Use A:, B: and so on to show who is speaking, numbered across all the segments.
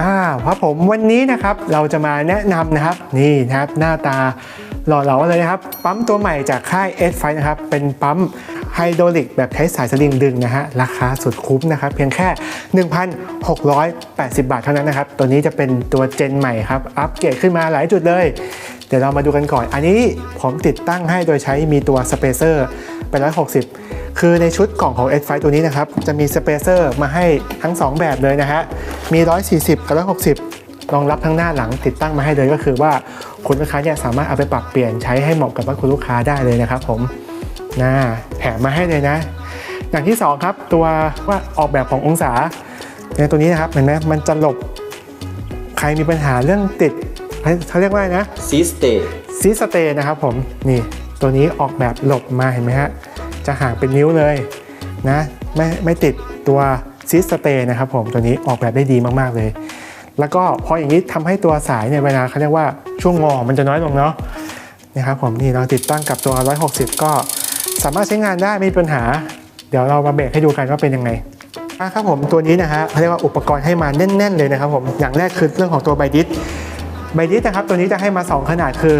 A: อ่าครับผมวันนี้นะครับเราจะมาแนะนำนะครับนี่นะครับหน้าตาหล่อเหลาเลยนะครับ ปั๊มตัวใหม่จากค่ายเอสไฟนะครับ เป็นปั๊มไฮดรอลิกแบบใช้สายสลิงดึงนะฮะ ราคาสุดคุ้มนะครับ เพียงแค่ 1,680 บาทเท่านั้นนะครับ ตัวนี้จะเป็นตัวเจนใหม่ครับ อัปเกรดขึ้นมาหลายจุดเลย เดี๋ยวเรามาดูกันก่อน อันนี้ผมติดตั้งให้โดยใช้มีตัวสเปเซอร์ไป160 คือในชุดกล่องของ S5 ตัวนี้นะครับ จะมีสเปเซอร์มาให้ทั้ง 2 แบบเลยนะฮะ มี 140 กับ 160 รองรับทั้งหน้าหลังติดตั้งมาให้เลยก็คือว่าคุณลูกค้าเนี่ยสามารถเอาไปปรับเปลี่ยนใช้ให้เหมาะกับว่าคุณลูกค้าได้เลยนะครับผมนะแถมมาให้เลยนะ อย่างที่ 2 ครับ ตัวว่าออกแบบขององศาในตัวนี้นะครับเห็นไหมมันจะหลบใครมีปัญหาเรื่องติด เขาเรียกว่าอะไรนะ
B: ซีสเตท
A: ซีสเตย์นะครับผมนี่ตัวนี้ออกแบบหลบมาเห็นไหมฮะจะห่างเป็นนิ้วเลยนะไม่ไม่ติดตัวซีสเตย์นะครับผมตัวนี้ออกแบบได้ดีมากๆเลย แล้วก็พออย่างนี้ทำให้ตัวสายเนี่ยเวลาเขาเรียกว่าช่วงงอมันจะน้อยลงเนาะนะครับผมนี่เราติดตั้งกับตัว 160 ก็สามารถใช้งานได้ไม่มีปัญหา เดี๋ยวเรามาเบรกให้ดูกันว่าเป็นยังไงอะครับผมตัวนี้นะฮะเขาเรียกว่าอุปกรณ์ให้มาแน่น ๆ เลยนะครับผมอย่างแรกคือเรื่องของตัวไบดิส ใบดิสนะครับตัวนี้จะให้มา 2 ขนาดคือ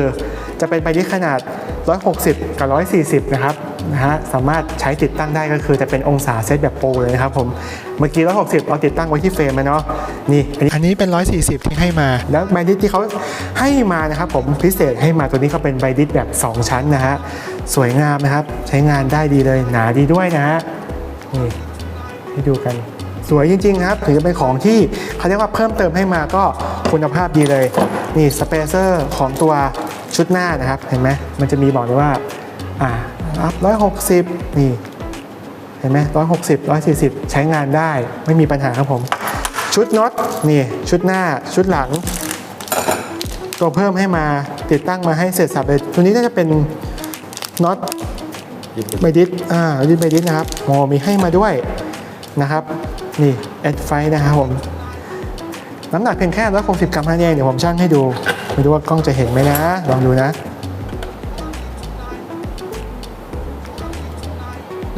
A: จะเป็นใบดิสขนาด 160 กับ 140 นะครับนะฮะสามารถใช้ติดตั้งได้ก็คือจะเป็นองศาเซตแบบโปรเลยนะครับผมเมื่อกี้ 160เราติดตั้งไว้ที่เฟรมเนาะนี่อันนี้อันนี้เป็น 140 ที่ให้มา แล้วใบดิสที่เขาให้มานะครับผมพิเศษให้มาตัวนี้ก็เป็นใบดิสแบบ 2 ชั้นนะฮะสวยงามนะครับ ใช้งานได้ดีเลยหนาดีด้วยนะฮะนี่ให้ดูกัน สวยจริงๆครับถือเป็นของที่เขาเรียกว่าเพิ่มเติมให้มาก็คุณภาพดีเลย นี่สเปเซอร์ของตัวชุดหน้านะครับเห็นไหมมันจะมีบอกเลยว่าอ่ารับร้อยหกสิบนี่เห็นไหมร้อยหกสิบร้อยสี่สิบใช้งานได้ไม่มีปัญหาครับผม ชุดน็อตนี่ชุดหน้าชุดหลัง ตัวเพิ่มให้มาติดตั้งมาให้เสร็จสับเลยตัวนี้น่าจะเป็นน็อตไบดิสอ่าดิสไบดิสนะครับโมมีให้มาด้วยนะครับ นี่แอดไฟนะครับผม น้ำหนักเพียงแค่160กสิบกรัมเท่านั้นเองเดี๋ยวผมชั่งให้ดู ไม่รู้ว่ากล้องจะเห็นไหมนะ ลองดูนะ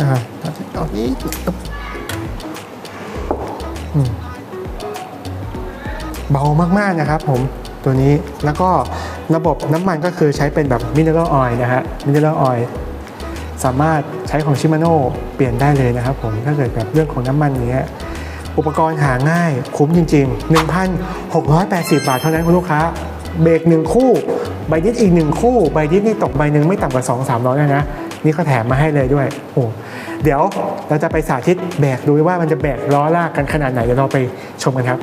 A: อ่าเอานี้อืมเบามากๆนะครับผมตัวนี้แล้วก็ระบบน้ำมันก็คือใช้เป็นแบบมิเนอรัลออยล์นะฮะมิเนอรัลออยล์สามารถใช้ของชิมาโน่เปลี่ยนได้เลยนะครับผมถ้าเกิดแบบเรื่องของน้ำมันอย่างเงี้ย อุปกรณ์หาง่ายคุ้มจริง ๆ 1,680 บาทเท่านั้นคุณลูกค้า เบรกหนึ่งคู่ใบดิสอีกหนึ่งคู่ใบดิสนี่ตกใบหนึ่งไม่ต่ำกว่า 2 3 0 0แล้วนะนี่เขาแถมมาให้เลยด้วยโอ้เดี๋ยวเราจะไปสาธิตแบกดูว่ามันจะแบกล้อลากกันขนาดไหนเดี๋ยวเราไปชมกันครับ